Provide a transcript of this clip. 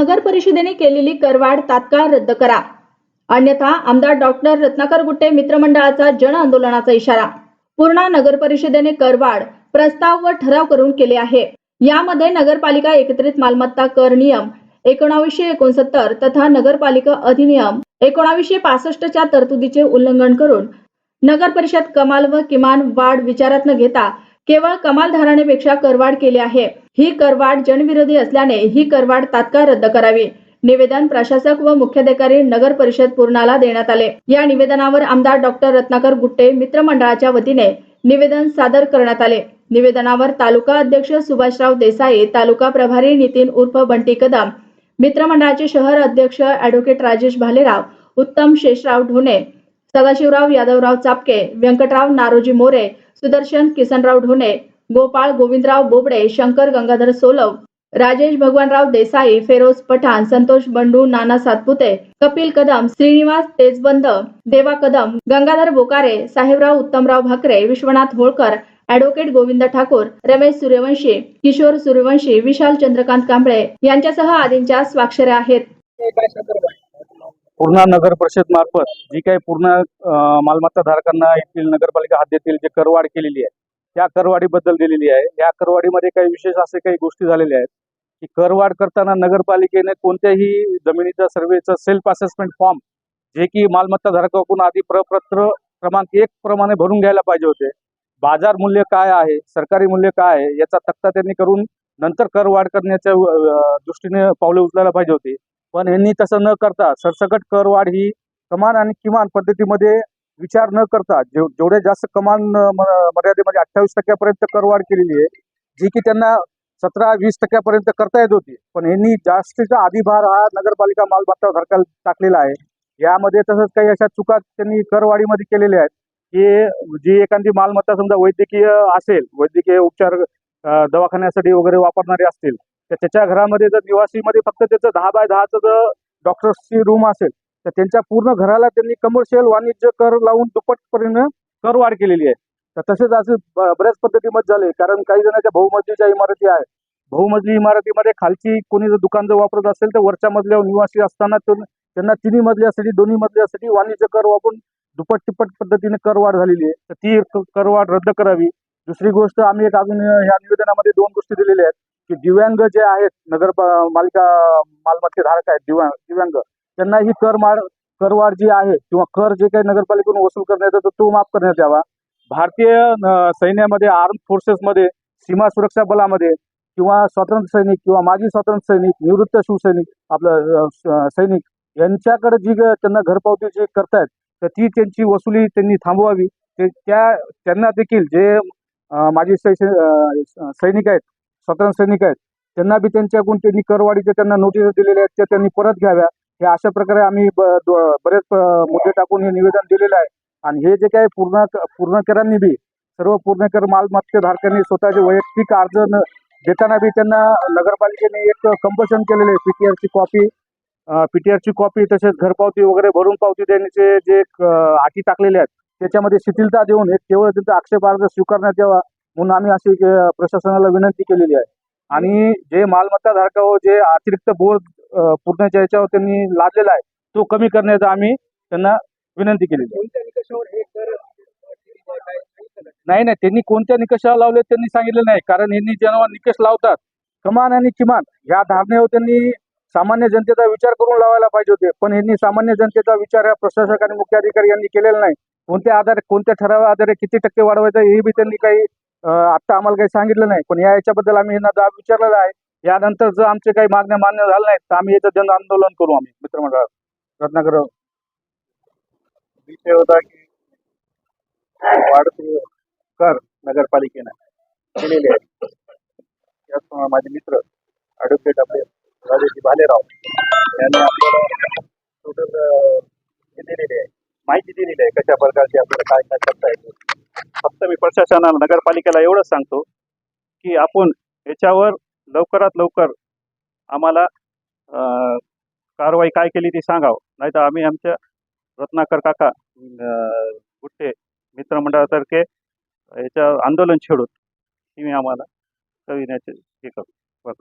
परिषदेने केलेली करवाढ तात्काळ रद्द करा. अन्यथा आमदार डॉक्टर रत्नाकर गुट्टे मित्रमंडळाचा जन आंदोलनाचा इशारा. पूर्णा नगर परिषदेने करवाढ प्रस्ताव व ठराव करून केले आहे. यामध्ये नगरपालिका एकत्रित मालमत्ता कर नियम एकोणावीसशे एकोणसत्तर तथा नगरपालिका अधिनियम एकोणावीसशे पासष्टच्या तरतुदीचे उल्लंघन करून नगर परिषद कमाल व किमान वाढ विचारात न घेता केवळ कमाल धारणेपेक्षा करवाढ केली आहे. ही करवाढ जनविरोधी असल्याने ही करवाढ तात्काळ रद्द करावी. निवेदन प्रशासक व मुख्याधिकारी नगर परिषद पूर्णाला देण्यात आले. या निवेदनावर आमदार डॉक्टर रत्नाकर गुट्टे मित्रमंडळाच्या वतीने निवेदन सादर करण्यात आले. निवेदनावर तालुका अध्यक्ष सुभाषराव देसाई तालुका प्रभारी नितीन उर्फ बंटी कदम मित्रमंडळाचे शहर अध्यक्ष अॅडव्होकेट राजेश भालेराव उत्तम शेषराव ढोणे सदाशिवराव यादवराव चापके व्यंकटराव नारोजी मोरे सुदर्शन किसनराव ढोणे गोपाळ गोविंदराव बोबडे शंकर गंगाधर सोलव राजेश भगवानराव देसाई फेरोज पठाण संतोष बंडू नाना सातपुते कपिल कदम श्रीनिवास तेजबंद देवा कदम गंगाधर बोकारे साहेबराव उत्तमराव भाकरे विश्वनाथ होळकर अॅडव्होकेट गोविंद ठाकूर रमेश सूर्यवंशी किशोर सूर्यवंशी विशाल चंद्रकांत कांबळे यांच्यासह आदींच्या स्वाक्षऱ्या आहेत. पूर्णा नगर परिषद मार्फत जी काही पूर्ण मालमत्ता धारकांना येथील नगरपालिका हद्दीतील जे करवाढ केलेली आहे त्या करवाढीबद्दल दिलेली आहे. या करवाढीमध्ये काही विशेष असे काही गोष्टी झालेल्या आहेत की करवाढ करताना नगरपालिकेने कोणत्याही जमिनीचा सर्वेचा सेल्फ असेसमेंट फॉर्म जे की मालमत्ता धारकाकडून आधी प्रपत्र क्रमांक एक प्रमाणे भरून घ्यायला पाहिजे होते. बाजार मूल्य काय आहे सरकारी मूल्य काय आहे याचा तक्ता त्यांनी करून नंतर करवाढ करण्याच्या दृष्टीने पावले उचलायला पाहिजे होती. पण यांनी तसं न करता सरसकट करवाढ ही कमान आणि किमान पद्धतीमध्ये विचार न करता जेव जेवढ्या जास्त कमान मर्यादेमध्ये अठ्ठावीस टक्क्यापर्यंत करवाढ केलेली आहे जी की त्यांना सतरा वीस टक्क्यापर्यंत करता येत होती. पण यांनी जास्तीचा अधिभार हा नगरपालिका मालमत्ता सरकार टाकलेला आहे. यामध्ये तसंच काही अशा चुका त्यांनी करवाढीमध्ये केलेल्या आहेत. की जी एखादी मालमत्ता समजा वैद्यकीय असेल वैद्यकीय उपचार दवाखान्यासाठी वगैरे वापरणारे असतील तर त्याच्या घरामध्ये जर निवासीमध्ये फक्त त्याचं दहा बाय दहाचं जर डॉक्टर्सची रूम असेल तर त्यांच्या पूर्ण घराला त्यांनी कमर्शियल वाणिज्य कर लावून दुप्पटपर्यंत करवाढ केलेली आहे. तर तसेच असं ब- बऱ्याच पद्धतीमध्ये झाले कारण काही जणांच्या बहुमजलीच्या इमारती आहेत. बहुमजली इमारतीमध्ये खालची कोणी जर दुकान जर वापरत असेल तर वरच्या मजल्यावर निवासी असताना त्यांना तिन्ही मजल्यासाठी दोन्ही मजल्यासाठी वाणिज्य कर वापरून दुप्पट तिप्पट पद्धतीने करवाढ झालेली आहे. तर ती करवाढ रद्द करावी. दुसरी गोष्ट आम्ही एक अजून या निवेदनामध्ये दोन गोष्टी दिलेल्या आहेत. दिव्यांग जे आहेत नगर मालिका मालमत्ते धारक आहेत दिव्यांग दिव्यांग त्यांना ही कर मार करवाढ जी आहे किंवा कर जे काही नगरपालिकेकडून वसूल करण्यात येतो तो माफ करण्यात यावा. भारतीय सैन्यामध्ये आर्म फोर्सेसमध्ये सीमा सुरक्षा बलामध्ये किंवा स्वातंत्र्य सैनिक किंवा माजी स्वातंत्र्य सैनिक निवृत्त शिवसैनिक आपलं स- सैनिक यांच्याकडे जी ग- त्यांना घरपावती जी करतायत तर ती त्यांची वसुली त्यांनी थांबवावी. ते त्या त्यांना देखील जे माजी सैनिक आहेत स्वातंत्र्य सैनिक आहेत. त्यांना बी त्यांच्याकडून त्यांनी करवाढीच्या त्यांना नोटीस दिलेल्या आहेत त्या त्यांनी परत घ्याव्या. हे अशा प्रकारे आम्ही ब- बरेच मुद्दे टाकून हे निवेदन दिलेलं आहे. आणि हे जे काय पूर्ण पूर्णकरांनी बी सर्व पूर्णकर मालमत्तेधारकांनी स्वतःचे वैयक्तिक अर्ज देताना बी त्यांना नगरपालिकेने एक कंपल्शन केलेले आहे. पीटीआरची कॉपी पीटीआरची कॉपी तसेच घरपावती वगैरे भरून पावती देण्याचे जे अटी टाकलेले आहेत त्याच्यामध्ये शिथिलता देऊन एक केवळ त्यांचा आक्षेप अर्ज स्वीकारण्यात यावा. म्हणून आम्ही अशी प्रशासनाला विनंती केलेली आहे. आणि जे मालमत्ता धारकावर जे अतिरिक्त बोर्ड पूर्णच्या याच्यावर त्यांनी लादलेला आहे तो कमी करण्याचा आम्ही त्यांना विनंती केलेली आहे. नाही नाही त्यांनी कोणत्या निकषावर लावले त्यांनी सांगितलं नाही. कारण यांनी जेव्हा निकष लावतात कमान आणि किमान या धारणेवर त्यांनी सामान्य जनतेचा विचार करून लावायला पाहिजे होते. पण यांनी सामान्य जनतेचा विचार या प्रशासक आणि मुख्य अधिकारी यांनी केलेला नाही. कोणत्या आधारे कोणत्या ठरावा आधारे किती टक्के वाढवायचं हे बी त्यांनी काही आता आत्ता आम्हाला काही सांगितलं नाही. पण या याच्याबद्दल आम्ही यांना दाब विचारलेला आहे. यानंतर जर आमचे काही मागण्या मान्य झाल्या नाहीत तर आम्ही याचं जन आंदोलन करू आम्ही मित्रमंडळात. रत्नाकर विषय होता की वाढते कर नगरपालिकेनं केलेले आहेत माझे मित्र ॲडव्होकेट आपले राजेशी भालेराव यांनी आपल्याला टोटल हे दिलेले आहे. माहिती दिलेली आहे कशा प्रकारची आपल्याला काय काय करता येतं फक्त मी प्रशासनाला नगरपालिकेला एवढंच सांगतो की आपण याच्यावर लवकरात लवकर आम्हाला कारवाई काय केली ती सांगावं. नाही तर आम्ही आमच्या रत्नाकर काका गुट्टे मित्रमंडळातर्फे याच्या आंदोलन छेडून तुम्ही आम्हाला कविण्याचे हे करू. बरं